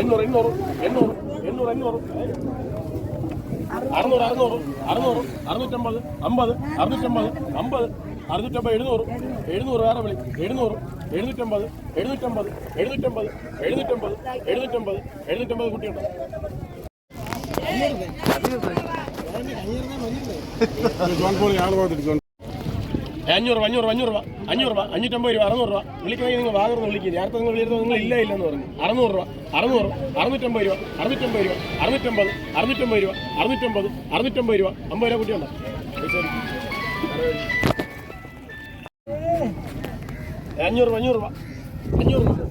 എണ്ണൂറ് എണ്ണൂറ് എണ്ണൂറ് എണ്ണൂറ് എണ്ണൂറ്. അറുന്നൂറ് അറുന്നൂറ് അറുന്നൂറ് അറുന്നൂറ്റമ്പത് അമ്പത് അറുന്നൂറ്റമ്പത് അമ്പത് അറുന്നൂറ്റമ്പത് എഴുന്നൂറ് എഴുന്നൂറ് വേറെ വിളി. എഴുന്നൂറ് എഴുന്നൂറ്റമ്പത് എഴുന്നൂറ്റമ്പത് എഴുന്നൂറ്റമ്പത് എഴുന്നൂറ്റമ്പത് എഴുന്നൂറ്റമ്പത് എഴുന്നൂറ്റമ്പത് കുട്ടിയുണ്ടോ ജോൺ പോളി ആൾ പോകത്തില്ല ജോൺ. അഞ്ഞൂറ് അഞ്ഞൂറ് അഞ്ഞൂറ് രൂപ അഞ്ഞൂറ് രൂപ അഞ്ഞൂറ്റമ്പത് രൂപ അറുന്നൂറ് രൂപ. വിളിക്കണമെങ്കിൽ നിങ്ങൾ വാഗർന്ന് വിളിക്കുക അടുത്ത നിങ്ങൾ വിളിക്കുന്നത് നിങ്ങൾ ഇല്ല ഇല്ലെന്ന് പറഞ്ഞു. അറുന്നൂറ് രൂപ അറുന്നൂറ് അറുന്നൂറ്റമ്പത് രൂപ അറുന്നൂറ്റമ്പത് രൂപ അറുന്നൂറ്റമ്പത് അറുന്നൂറ്റമ്പത് രൂപ അറുന്നൂറ്റമ്പത് അറുന്നൂറ്റമ്പത് രൂപ അമ്പത് രൂപ കുട്ടിയുണ്ടോ? അഞ്ഞൂറ് രൂപ അഞ്ഞൂറ് രൂപ അഞ്ഞൂറ് രൂപ.